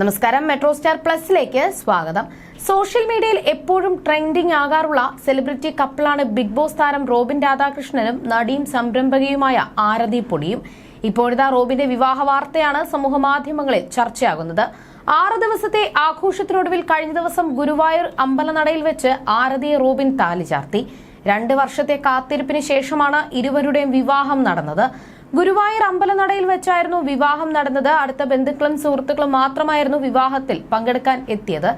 നമസ്കാരം. Metro star പ്ലസിലേക്ക് സ്വാഗതം. Social മീഡിയയിൽ എപ്പോഴും ട്രെൻഡിംഗ് ആകാറുള്ള സെലിബ്രിറ്റി കപ്പിളാണ് ബിഗ് ബോസ് താരം റോബിൻ രാധാകൃഷ്ണനും നടിയും സംരംഭകയുമായ ആരതി പൊടിയും. ഇപ്പോഴത്തെ റോബിന്റെ വിവാഹ വാർത്തയാണ് സമൂഹ മാധ്യമങ്ങളിൽ ചർച്ചയാകുന്നത്. ആറ് ദിവസത്തെ ആഘോഷത്തിനൊടുവിൽ കഴിഞ്ഞ ദിവസം ഗുരുവായൂർ അമ്പലനടയിൽ വെച്ച് ആരതിയെ റോബിൻ താലി ചാർത്തി. രണ്ട് വർഷത്തെ കാത്തിരിപ്പിന് ശേഷമാണ് ഇരുവരുടെയും വിവാഹം നടന്നത്. ഗുരുവായൂർ അമ്പലനടയിൽ വെച്ചായിരുന്നു വിവാഹം നടന്നത്. അടുത്ത ബന്ധുക്കളും സുഹൃത്തുക്കളും മാത്രമായിരുന്നു വിവാഹത്തിൽ പങ്കെടുക്കാൻ എത്തിയത്.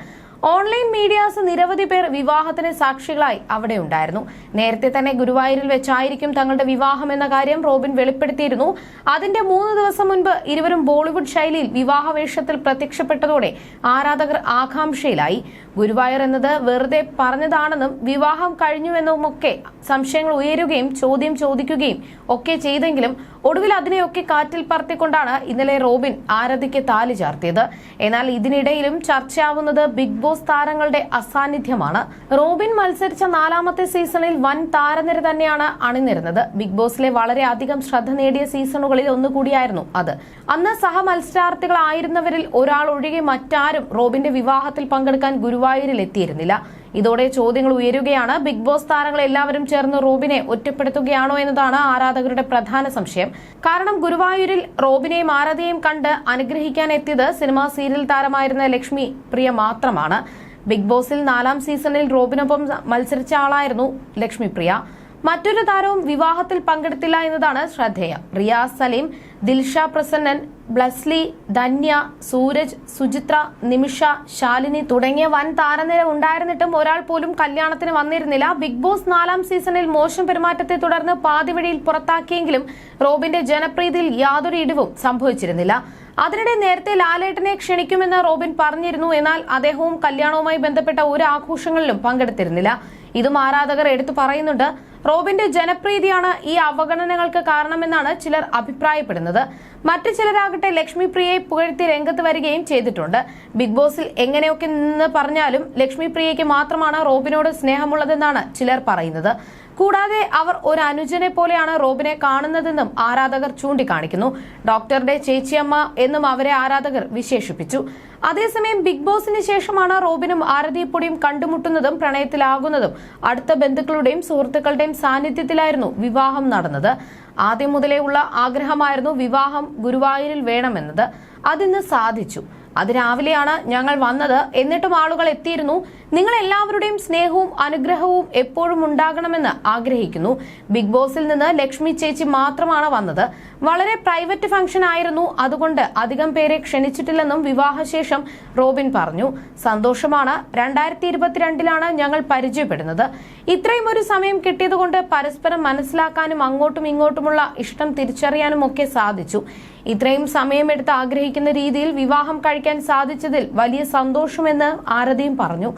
ഓൺലൈൻ മീഡിയാസ് നിരവധി പേർ വിവാഹത്തിന് സാക്ഷികളായി അവിടെ ഉണ്ടായിരുന്നു. നേരത്തെ തന്നെ ഗുരുവായൂരിൽ വെച്ചായിരിക്കും തങ്ങളുടെ വിവാഹം എന്ന കാര്യം റോബിൻ വെളിപ്പെടുത്തിയിരുന്നു. അതിന്റെ മൂന്ന് ദിവസം മുൻപ് ഇരുവരും ബോളിവുഡ് ശൈലിയിൽ വിവാഹവേഷത്തിൽ പ്രത്യക്ഷപ്പെട്ടതോടെ ആരാധകർ ആകാംക്ഷയിലായി. ഗുരുവായൂർ എന്നത് വെറുതെ പറഞ്ഞതാണെന്നും വിവാഹം കഴിഞ്ഞുവെന്നുമൊക്കെ സംശയങ്ങൾ ഉയരുകയും ചോദ്യം ചോദിക്കുകയും ഒക്കെ ചെയ്തെങ്കിലും ഒടുവിൽ അതിനെയൊക്കെ കാറ്റിൽ പറത്തിക്കൊണ്ടാണ് ഇന്നലെ റോബിൻ ആരതിക്ക് താലി ചാർത്തിയത്. എന്നാൽ ഇതിനിടയിലും ചർച്ചയാവുന്നത് ബിഗ് ബോസ് താരങ്ങളുടെ അസാന്നിധ്യമാണ്. റോബിൻ മത്സരിച്ച നാലാമത്തെ സീസണിൽ വൻ താരനിര തന്നെയാണ് അണിനിരുന്നത്. ബിഗ് ബോസിലെ വളരെ അധികം ശ്രദ്ധ നേടിയ സീസണുകളിൽ ഒന്നുകൂടിയായിരുന്നു അത്. അന്ന് സഹ മത്സരാർത്ഥികളായിരുന്നവരിൽ ഒരാൾ ഒഴികെ മറ്റാരും റോബിന്റെ വിവാഹത്തിൽ പങ്കെടുക്കാൻ ഗുരുവായൂരിൽ എത്തിയിരുന്നില്ല ഇതോടെ ചോദ്യങ്ങൾ ഉയരുകയാണ്. ബിഗ് ബോസ് താരങ്ങൾ എല്ലാവരും ചേർന്ന് റോബിനെ ഒറ്റപ്പെടുത്തുകയാണോ എന്നതാണ് ആരാധകരുടെ പ്രധാന സംശയം. കാരണം ഗുരുവായൂരിൽ റോബിനെയും ആരാധയെയും കണ്ട് അനുഗ്രഹിക്കാൻ എത്തിയത് സിനിമാ സീരിയൽ താരമായിരുന്ന ലക്ഷ്മി പ്രിയ മാത്രമാണ്. ബിഗ് ബോസിൽ നാലാം സീസണിൽ റോബിനൊപ്പം മത്സരിച്ച ആളായിരുന്നു ലക്ഷ്മി പ്രിയ. മറ്റൊരു താരവും വിവാഹത്തിൽ പങ്കെടുത്തില്ല എന്നതാണ് ശ്രദ്ധേയം. റിയാസ് സലീം ദിൽഷ പ്രസന്നൻ ബ്ലസ്ലി ധന്യ സൂരജ് സുചിത്ര നിമിഷ ശാലിനി തുടങ്ങിയ വൻ താരനിര ഉണ്ടായിരുന്നിട്ടും ഒരാൾ പോലും കല്യാണത്തിന് വന്നിരുന്നില്ല. ബിഗ് ബോസ് നാലാം സീസണിൽ മോശം പെരുമാറ്റത്തെ തുടർന്ന് പാതിവഴിയിൽ പുറത്താക്കിയെങ്കിലും റോബിന്റെ ജനപ്രീതിയിൽ യാതൊരു ഇടിവും സംഭവിച്ചിരുന്നില്ല. അതിനിടെ നേരത്തെ ലാലേട്ടനെ ക്ഷണിക്കുമെന്ന് റോബിൻ പറഞ്ഞിരുന്നു. എന്നാൽ അദ്ദേഹവും കല്യാണവുമായി ബന്ധപ്പെട്ട ഒരു ആഘോഷങ്ങളിലും പങ്കെടുത്തിരുന്നില്ല. ഇതും ആരാധകർ എടുത്തു പറയുന്നുണ്ട്. റോബിന്റെ ജനപ്രീതിയാണ് ഈ അവഗണനകൾക്ക് കാരണമെന്നാണ് ചിലർ അഭിപ്രായപ്പെടുന്നത്. മറ്റു ചിലരാകട്ടെ ലക്ഷ്മി പ്രിയയെ പുകഴ്ത്തി രംഗത്ത് വരികയും ചെയ്തിട്ടുണ്ട്. ബിഗ് ബോസിൽ എങ്ങനെയൊക്കെ നിന്ന് പറഞ്ഞാലും ലക്ഷ്മി പ്രിയയ്ക്ക് മാത്രമാണ് റോബിനോട് സ്നേഹമുള്ളതെന്നാണ് ചിലർ പറയുന്നത്. കൂടാതെ അവർ ഒരു അനുജനെ പോലെയാണ് റോബിനെ കാണുന്നതെന്നും ആരാധകർ ചൂണ്ടിക്കാണിക്കുന്നു. ഡോക്ടറുടെ ചേച്ചിയമ്മ എന്നും അവരെ ആരാധകർ വിശേഷിപ്പിച്ചു. അതേസമയം ബിഗ് ബോസിന് ശേഷമാണ് റോബിനും ആരതിയപ്പൊടിയും കണ്ടുമുട്ടുന്നതും പ്രണയത്തിലാകുന്നതും. അടുത്ത ബന്ധുക്കളുടെയും സുഹൃത്തുക്കളുടെയും സാന്നിധ്യത്തിലായിരുന്നു വിവാഹം നടന്നത്. ആദ്യം മുതലേ ഉള്ള ആഗ്രഹമായിരുന്നു വിവാഹം ഗുരുവായൂരിൽ വേണമെന്നത്. അതിന്ന് സാധിച്ചു. അത് രാവിലെയാണ് ഞങ്ങൾ വന്നത്. എന്നിട്ടും ആളുകൾ എത്തിയിരുന്നു. നിങ്ങൾ എല്ലാവരുടെയും സ്നേഹവും അനുഗ്രഹവും എപ്പോഴും ഉണ്ടാകണമെന്ന് ആഗ്രഹിക്കുന്നു. ബിഗ് ബോസിൽ നിന്ന് ലക്ഷ്മി ചേച്ചി മാത്രമാണ് വന്നത്. വളരെ പ്രൈവറ്റ് ഫംഗ്ഷൻ ആയിരുന്നു. അതുകൊണ്ട് അധികം പേരെ ക്ഷണിച്ചിട്ടില്ലെന്നും വിവാഹശേഷം റോബിൻ പറഞ്ഞു. സന്തോഷമാണ്. രണ്ടായിരത്തി ഇരുപത്തിരണ്ടിലാണ് ഞങ്ങൾ പരിചയപ്പെടുന്നത്. ഇത്രയും ഒരു സമയം കിട്ടിയതുകൊണ്ട് പരസ്പരം മനസ്സിലാക്കാനും അങ്ങോട്ടും ഇങ്ങോട്ടുമുള്ള ഇഷ്ടം തിരിച്ചറിയാനും ഒക്കെ സാധിച്ചു. ഇത്രയും സമയമെടുത്ത് ആഗ്രഹിക്കുന്ന രീതിയിൽ വിവാഹം കഴിക്കാൻ സാധിച്ചതിൽ വലിയ സന്തോഷമെന്ന് ആരതിയും പറഞ്ഞു.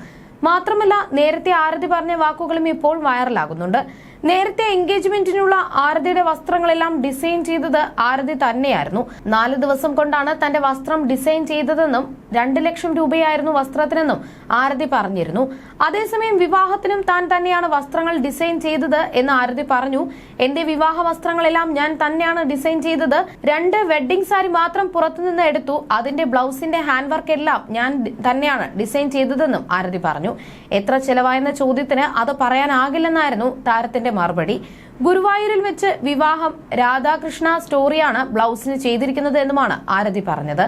മാത്രമല്ല നേരത്തെ ആരതി പറഞ്ഞ വാക്കുകളും ഇപ്പോൾ വൈറലാകുന്നുണ്ട്. നേരത്തെ എൻഗേജ്മെന്റിനുള്ള ആരതിയുടെ വസ്ത്രങ്ങളെല്ലാം ഡിസൈൻ ചെയ്തത് ആരതി തന്നെയായിരുന്നു. നാല് ദിവസം കൊണ്ടാണ് തന്റെ വസ്ത്രം ഡിസൈൻ ചെയ്തതെന്നും രണ്ട് ലക്ഷം രൂപയായിരുന്നു വസ്ത്രത്തിനെന്നും ആരതി പറഞ്ഞിരുന്നു. അതേസമയം വിവാഹത്തിനും താൻ തന്നെയാണ് വസ്ത്രങ്ങൾ ഡിസൈൻ ചെയ്തത് എന്ന് ആരതി പറഞ്ഞു. എന്റെ വിവാഹ വസ്ത്രങ്ങളെല്ലാം ഞാൻ തന്നെയാണ് ഡിസൈൻ ചെയ്തത്. രണ്ട് വെഡ്ഡിംഗ് സാരി മാത്രം പുറത്തുനിന്ന് എടുത്തു. അതിന്റെ ബ്ലൗസിന്റെ ഹാൻഡ് വർക്ക് എല്ലാം ഞാൻ തന്നെയാണ് ഡിസൈൻ ചെയ്തതെന്നും ആരതി പറഞ്ഞു. എത്ര ചെലവായെന്ന ചോദ്യത്തിന് അത് പറയാനാകില്ലെന്നായിരുന്നു താരത്തിന്റെ മറുപടി. ഗുരുവായൂരിൽ വെച്ച് വിവാഹം രാധാകൃഷ്ണ സ്റ്റോറിയാണ് ബ്ലൗസിന് ചെയ്തിരിക്കുന്നത് എന്നുമാണ് ആരതി പറഞ്ഞത്.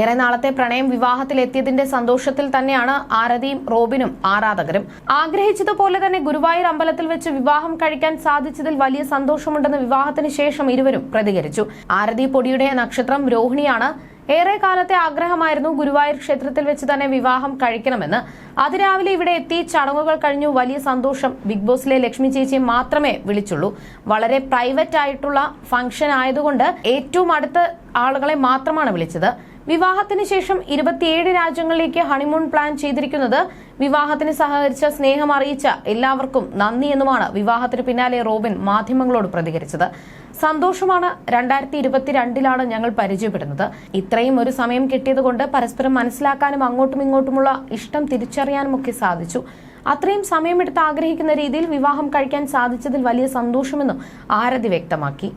ഏറെ നാളത്തെ പ്രണയം വിവാഹത്തിൽ എത്തിയതിന്റെ സന്തോഷത്തിൽ തന്നെയാണ് ആരതിയും റോബിനും ആരാധകരും. ആഗ്രഹിച്ചതുപോലെ തന്നെ ഗുരുവായൂർ അമ്പലത്തിൽ വെച്ച് വിവാഹം കഴിക്കാൻ സാധിച്ചതിൽ വലിയ സന്തോഷമുണ്ടെന്ന് വിവാഹത്തിന് ശേഷം ഇരുവരും പ്രതികരിച്ചു. ആരതി പൊടിയുടെ നക്ഷത്രം രോഹിണിയാണ് ഏറെ കാലത്തെ ആഗ്രഹമായിരുന്നു ഗുരുവായൂർ ക്ഷേത്രത്തിൽ വെച്ച് തന്നെ വിവാഹം കഴിക്കണമെന്ന്. അതിരാവിലെ ഇവിടെ എത്തി ചടങ്ങുകൾ കഴിഞ്ഞു. വലിയ സന്തോഷം. ബിഗ് ബോസിലെ ലക്ഷ്മി ചേച്ചിയെ മാത്രമേ വിളിച്ചുള്ളൂ. വളരെ പ്രൈവറ്റ് ആയിട്ടുള്ള ഫംഗ്ഷൻ ആയതുകൊണ്ട് ഏറ്റവും അടുത്ത ആളുകളെ മാത്രമാണ് വിളിച്ചത്. വിവാഹത്തിന് ശേഷം ഇരുപത്തിയേഴ് രാജ്യങ്ങളിലേക്ക് ഹണിമൂൺ പ്ലാൻ ചെയ്തിരിക്കുന്നത് വിവാഹത്തിന് സഹകരിച്ച സ്നേഹം അറിയിച്ച എല്ലാവർക്കും നന്ദി എന്നുമാണ് വിവാഹത്തിന് പിന്നാലെ റോബിൻ മാധ്യമങ്ങളോട് പ്രതികരിച്ചത്. സന്തോഷമാണ് രണ്ടായിരത്തി ഇരുപത്തിരണ്ടിലാണ് ഞങ്ങൾ പരിചയപ്പെടുന്നത്. ഇത്രയും ഒരു സമയം കിട്ടിയതുകൊണ്ട് പരസ്പരം മനസ്സിലാക്കാനും അങ്ങോട്ടും ഇങ്ങോട്ടുമുള്ള ഇഷ്ടം തിരിച്ചറിയാനും ഒക്കെ സാധിച്ചു. അത്രയും സമയമെടുത്ത് ആഗ്രഹിക്കുന്ന രീതിയിൽ വിവാഹം കഴിക്കാൻ സാധിച്ചതിൽ വലിയ സന്തോഷമെന്നും ആരതി വ്യക്തമാക്കി.